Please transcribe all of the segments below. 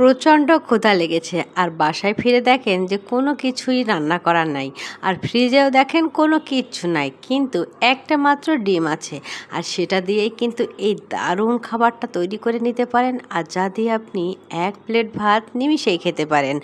প্রচণ্ড ক্ষুধা লেগেছে আর বাসায় ফিরে দেখেন যে কোনো কিছুই রান্না করার নাই। আর ফ্রিজেও দেখেন কোনো কিচ্ছু নাই, কিন্তু একটা মাত্র ডিম আছে। আর সেটা দিয়েই কিন্তু এই দারুণ খাবারটা তৈরি করে নিতে পারেন। আর যা দিয়ে আপনি এক প্লেট ভাত নিমিশেই খেতে পারেন।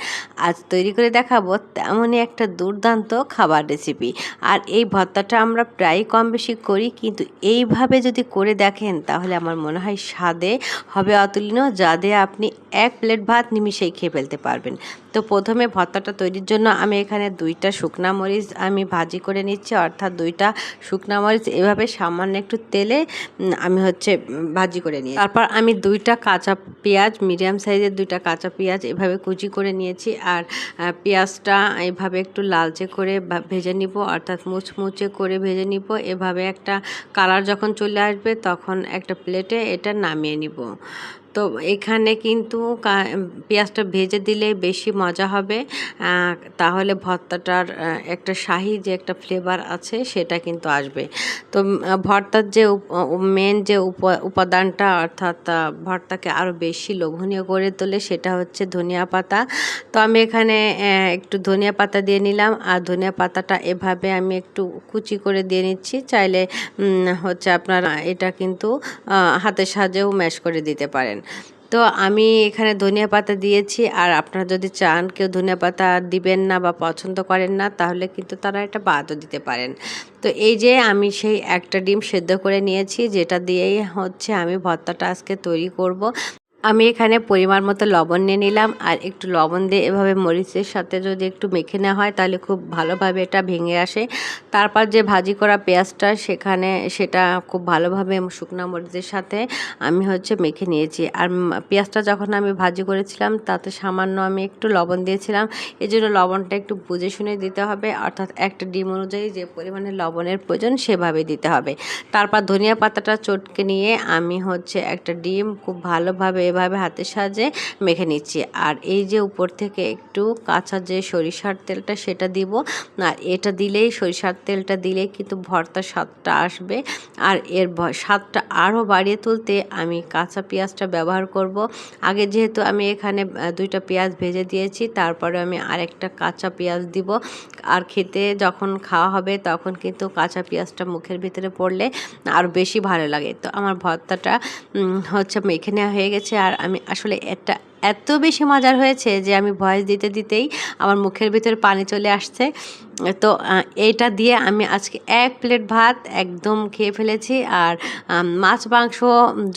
আজ তৈরি করে দেখাবো তেমনই একটা দুর্দান্ত খাবার রেসিপি আর এই ভর্তাটা আমরা প্রায় কম বেশি করি, কিন্তু এইভাবে যদি করে দেখেন তাহলে আমার মনে হয় স্বাদে হবে অতুলনীয়। যা দিয়ে আপনি এক প্লেট ভাত নিমিশেই খেয়ে ফেলতে পারবেন। তো প্রথমে ভর্তাটা তৈরির জন্য আমি এখানে দুইটা শুকনা মরিচ আমি ভাজি করে নিচ্ছি, অর্থাৎ দুইটা শুকনা মরিচ, এভাবে সামান্য একটু তেলে আমি হচ্ছে ভাজি করে নিই তারপর আমি দুইটা কাঁচা পেঁয়াজ, মিডিয়াম সাইজের দুইটা কাঁচা পেঁয়াজ এভাবে কুচি করে নিয়েছি, আর পেঁয়াজটা এভাবে একটু লালচে করে ভেজে নিব, অর্থাৎ মুচমুচে করে ভেজে নিব। এভাবে একটা কালার যখন চলে আসবে, তখন একটা প্লেটে এটা নামিয়ে নিব। তো এখানে কিন্তু পেঁয়াজটা ভেজে দিলে বেশি মজা হবে। তাহলে ভর্তাটার একটা শাহি যে একটা ফ্লেভার আছে সেটা কিন্তু আসবে। তো ভর্তার যে মেন যে উপ- উপাদানটা অর্থাৎ ভর্তাকে আরও বেশি লোভনীয় করে তোলে সেটা হচ্ছে ধনিয়া পাতা। তো আমি এখানে একটু ধনিয়া পাতা দিয়ে নিলাম। আর ধনিয়া পাতাটা এভাবে আমি একটু কুচি করে দিয়ে নিচ্ছি। চাইলে হচ্ছে আপনার এটা কিন্তু হাতের সাহায্যেও ম্যাশ করে দিতে পারেন। তো আমি এখানে ধনিয়া পাতা দিয়েছি, আর আপনারা যদি চান কেউ ধনিয়া পাতা দিবেন না বা পছন্দ করেন না, তাহলে কিন্তু তারা এটা বাদও দিতে পারেন। তো এই যে আমি সেই একটা ডিম সেদ্ধ করে নিয়েছি, যেটা দিয়েই হচ্ছে আমি ভর্তাটা আজকে তৈরি করব। আমি এখানে পরিমাণ মতো লবণ নিয়ে নিলাম আর একটু লবণ দিয়ে এভাবে মরিচের সাথে যদি একটু মেখে নেওয়া হয় তাহলে খুব ভালোভাবে এটা ভেঙে আসে। তারপর যে ভাজি করা পেঁয়াজটা সেখানে সেটা খুব ভালোভাবে শুকনো মরিচের সাথে আমি হচ্ছে মেখে নিয়েছি। আর পেঁয়াজটা যখন আমি ভাজি করেছিলাম তাতে সামান্য আমি একটু লবণ দিয়েছিলাম। এই জন্য লবণটা একটু বুঝে শুনে দিতে হবে। অর্থাৎ একটা ডিম অনুযায়ী যে পরিমাণে লবণের প্রয়োজন সেভাবে দিতে হবে। তারপর ধনিয়া পাতাটা চটকে নিয়ে আমি হচ্ছে একটা ডিম খুব ভালোভাবে এভাবে হাতের সাহায্যে মেখে নিচ্ছি। আর এই যে উপর থেকে একটু কাঁচা যে সরিষার তেলটা সেটা দিব। আর এটা দিলেই, সরিষার তেলটা দিলেই কিন্তু ভর্তার স্বাদটা আসবে। আর এর স্বাদটা আরও বাড়িয়ে তুলতে আমি কাঁচা পেঁয়াজটা ব্যবহার করব। আগে যেহেতু আমি এখানে দুইটা পেঁয়াজ ভেজে দিয়েছি, তারপরে আমি আরেকটা কাঁচা পেঁয়াজ দিব। আর খেতে যখন খাওয়া হবে তখন কিন্তু কাঁচা পেঁয়াজটা মুখের ভিতরে পড়লে আর বেশি ভালো লাগে। তো আমার ভর্তাটা হচ্ছে মেখে নেওয়া হয়ে গেছে। আর আমি আসলে এটা এত বেশি মজার হয়েছে যে আমি ভয়েস দিতে দিতেই আমার মুখের ভিতরে পানি চলে আসছে। তো এইটা দিয়ে আমি আজকে এক প্লেট ভাত একদম খেয়ে ফেলেছি। আর মাছ মাংস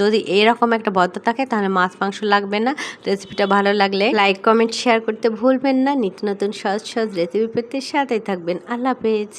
যদি এরকম একটা ভর্তা থাকে তাহলে মাছ মাংস লাগবে না। রেসিপিটা ভালো লাগলে লাইক, কমেন্ট, শেয়ার করতে ভুলবেন না। নিত্য নতুন সহজ সহজ রেসিপি পেতে সাথেই থাকবেন। আল্লাহ হাফেজ।